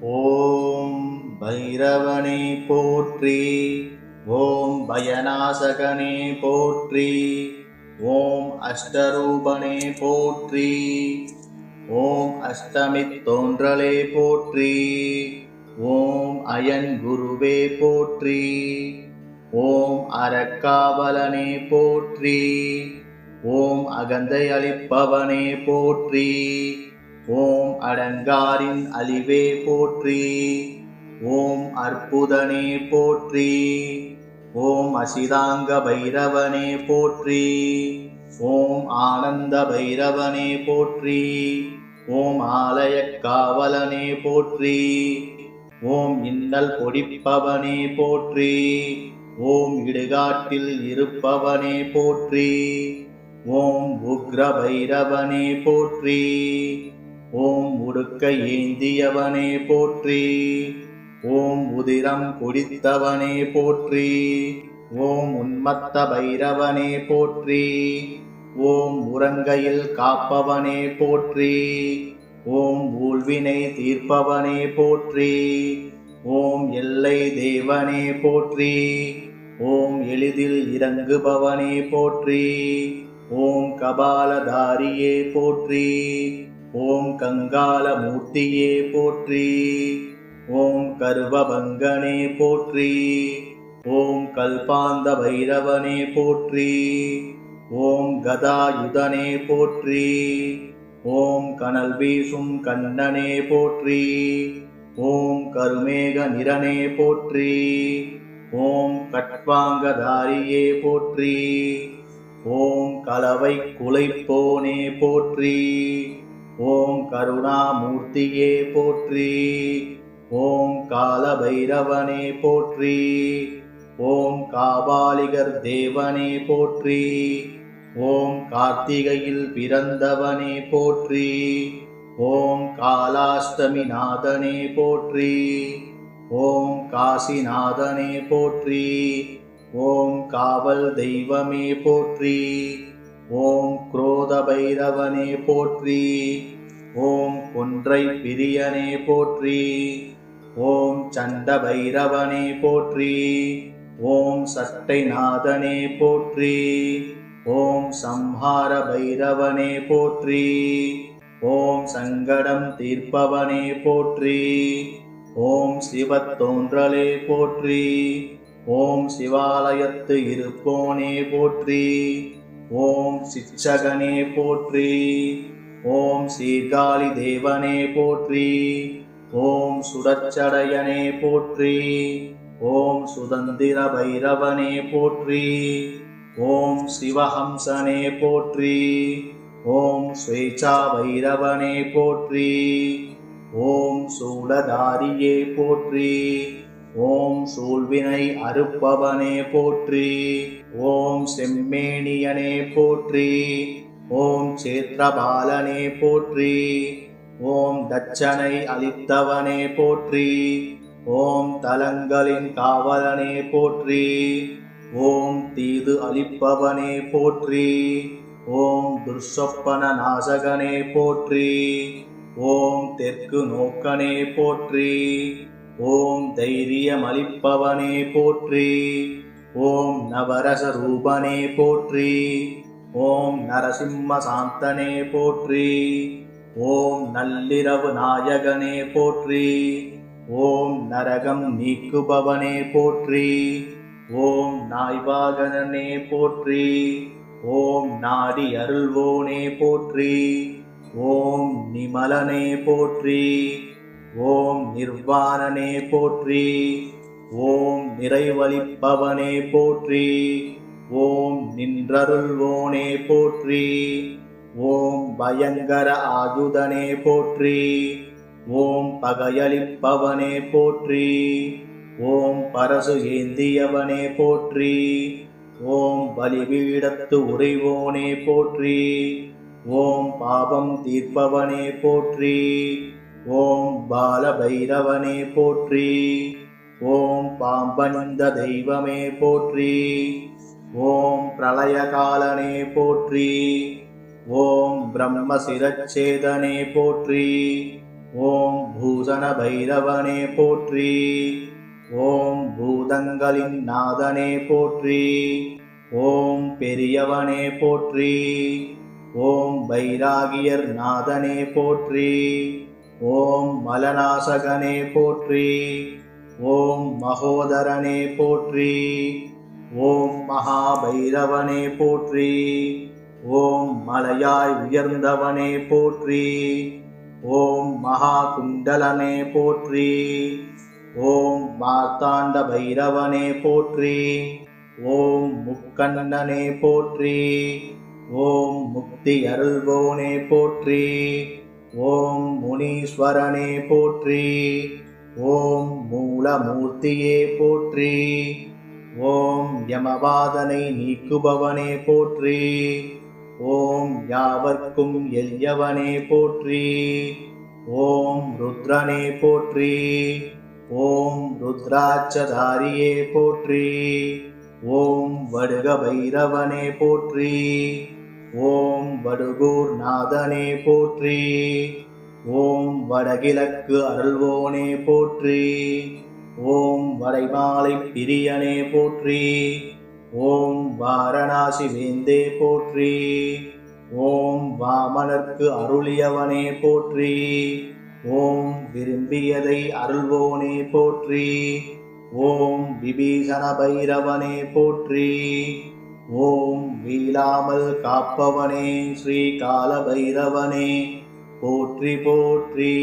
ஓம் பைரவனே போற்றி ஓம் பயநாசகனே போற்றி ஓம் அஷ்டரூபனே போற்றி ஓம் அஷ்டமி தோன்றலே போற்றி ஓம் அயன் குருவே போற்றி ஓம் அறக்காவலனே போற்றி ஓம் அகந்தை அளிப்பவனே போற்றி ஓம் அடங்காரின் அழிவே போற்றி. ஓம் அற்புதனே போற்றி. ஓம் அசிதாங்க பைரவனே போற்றி. ஓம் ஆனந்த பைரவனே போற்றி. ஓம் ஆலய காவலனே போற்றி. ஓம் இன்னல் பொடிப்பவனே போற்றி. ஓம் இடுகாட்டில் இருப்பவனே போற்றி. ஓம் உக்ர பைரவனே போற்றி. ஓம் உடுக்க ஏந்தியவனே போற்றி. ஓம் உதிரம் குடித்தவனே போற்றி. ஓம் உன்மத்த பைரவனே போற்றி. ஓம் உறங்கையில் காப்பவனே போற்றி. ஓம் ஊழ்வினை தீர்ப்பவனே போற்றி. ஓம் எல்லை தேவனே போற்றி. ஓம் எளிதில் இறங்குபவனே போற்றி. ஓம் கபாலதாரியே போற்றி. ஓம் கங்காலமூர்த்தியே போற்றி. ஓம் கர்வபங்கனே போற்றி. ஓம் கல்பாந்த பைரவனே போற்றி. ஓம் கதாயுதனே போற்றி. ஓம் கனல் வீசும் கண்ணனே போற்றி. ஓம் கருமேக நிறனே போற்றி. ஓம் கட்பாங்கதாரியே போற்றி. ஓம் கலவை குலைப்போனே போற்றி. ஓம் கருணாமூர்த்தியே போற்றி. ஓம் காலபைரவனே போற்றி. ஓம் காபாலிகர் தேவனே போற்றி. ஓம் கார்த்திகையில் பிறந்தவனே போற்றி. ஓம் காலாஷ்டமி நாதனே போற்றி. ஓம் காசிநாதனே போற்றி. ஓம் காவல் தெய்வமே போற்றி. ஓம் குரோத பைரவனே போற்றி. ஓம் கொன்றை பிரியனே போற்றி. ஓம் சண்ட பைரவனே போற்றி. ஓம் சட்டை நாதனே போற்றி. ஓம் சம்ஹார பைரவனே போற்றி. ஓம் சங்கடம் தீர்ப்பவனே போற்றி. ஓம் சிவத்தோன்றலே போற்றி. ஓம் சிவாலயத்து இருப்போனே போற்றி. ஓம் சிச்சகனே போற்றி. ஓம் சீர்காழி தேவனே போற்றி. ஓம் சுடச்சடையனே போற்றி. ஓம் சுதந்திர பைரவனே போற்றி. ஓம் சிவஹம்சனே போற்றி. ஓம் ஸ்வேச்சா பைரவனே போற்றி. ஓம் சூலதாரியே போற்றி. ஓம் சூழ்வினை அறுப்பவனே போற்றி ஓம் செம்மேனியனே போற்றி ஓம் சேத்திரபாலனே போற்றி ஓம் தட்சனை அளித்தவனே போற்றி ஓம் தலங்களின் காவலனே போற்றி ஓம் தீது அளிப்பவனே போற்றி ஓம் துர்சொப்பன நாசகனே போற்றி ஓம் தெற்கு நோக்கனே போற்றி. ஓம் தைரியம் அளிப்பவனே போற்றி. ஓம் நவரச ரூபனே போற்றி. ஓம் நரசிம்ம சாந்தனே போற்றி. ஓம் நள்ளிரவு நாயகனே போற்றி. ஓம் நரகம் நீக்குபவனே போற்றி. ஓம் நாய்வாகனே போற்றி. ஓம் நாடி அருள்வோனே போற்றி. ஓம் நிமலனே போற்றி. ஓம் நிர்வாணனே போற்றி ஓம் நிறைவளிப்பவனே போற்றி ஓம் நின்றருள்வோனே போற்றி ஓம் பயங்கர ஆயுதனே போற்றி ஓம் பகையளிப்பவனே போற்றி ஓம் பரசு ஏந்தியவனே போற்றி ஓம் பலிபீடத்து உறைவோனே போற்றி ஓம் பாபம் தீர்ப்பவனே போற்றி ஓம் பாலபைரவனே போற்றி. ஓம் பாம்பணிந்த தெய்வமே போற்றி. ஓம் பிரளயகாலனே போற்றி. ஓம் பிரம்ம சிரச்சேதனே போற்றி. ஓம் பூசண பைரவனே போற்றி. ஓம் பூதங்களின் நாதனே போற்றி. ஓம் பெரியவனே போற்றி. ஓம் பைராகியர் நாதனே போற்றி. ஓம் மலநாசகனே போற்றி ஓம் மகோதரனே போற்றி ஓம் மகாபைரவனே போற்றி ஓம் மலையாய் உயர்ந்தவனே போற்றி ஓம் மகா குண்டலனே போற்றி ஓம் மார்த்தாண்ட பைரவனே போற்றி ஓம் முக்கண்ணனே போற்றி ஓம் முக்தி அருள்வோனே போற்றி ஓம் முனீஸ்வரனே போற்றி. ஓம் மூலமூர்த்தியே போற்றி. ஓம் யமவாதனை நீக்குபவனே போற்றி. ஓம் யாவர்க்கும் எல்யவனே போற்றி. ஓம் ருத்ரனே போற்றி. ஓம் ருத்ராட்சதாரியே போற்றி. ஓம் வடுக பைரவனே போற்றி. ஓம் வடுகூர் நாதனே போற்றி. ஓம் வடகிழக்கு அருள்வோனே போற்றி. ஓம் வடைமாலை பிரியனே போற்றி. ஓம் வாரணாசி வேந்தே போற்றி. ஓம் வாமனர்க்கு அருளியவனே போற்றி. ஓம் விரும்பியதை அருள்வோனே போற்றி. ஓம் விபீஷண பைரவனே போற்றி. ஓம் வீழாமல் காப்பவனே ஸ்ரீ கால பைரவனே போற்றி போற்றி.